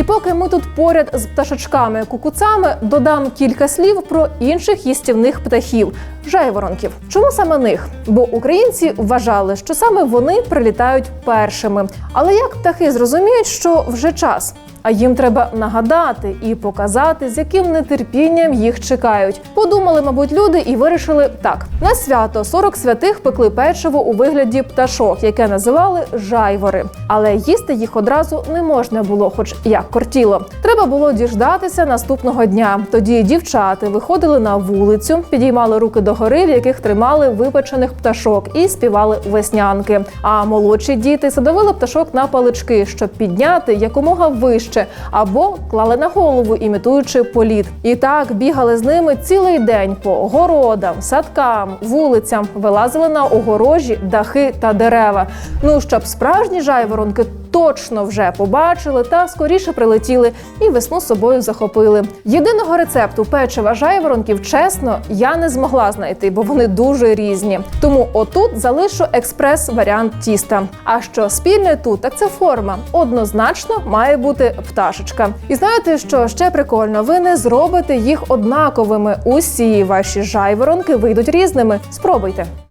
І поки ми тут поряд з пташечками-кукуцами, додам кілька слів про інших їстівних птахів жайворонків. Чому саме них? Бо українці вважали, що саме вони прилітають першими. Але як птахи зрозуміють, що вже час? А їм треба нагадати і показати, з яким нетерпінням їх чекають. Подумали, мабуть, люди і вирішили так: на свято 40 святих пекли печиво у вигляді пташок, яке називали жайвори. Але їсти їх одразу не можна було, хоч як кортіло. Треба було діждатися наступного дня. Тоді дівчата виходили на вулицю, підіймали руки догори, в яких тримали випечених пташок, і співали веснянки. А молодші діти садовили пташок на палички, щоб підняти якомога вище, або клали на голову, імітуючи політ. І так бігали з ними цілий день по городам, садкам, вулицям, вилазили на огорожі, дахи та дерева. Ну щоб справжні жайворонки точно вже побачили та скоріше прилетіли і весну з собою захопили. Єдиного рецепту печива жайворонків, чесно, я не змогла знайти, бо вони дуже різні. Тому отут залишу експрес-варіант тіста. А що спільне тут, так це форма. Однозначно має бути пташечка. І знаєте, що ще прикольно? Ви не зробите їх однаковими. Усі ваші жайворонки вийдуть різними. Спробуйте.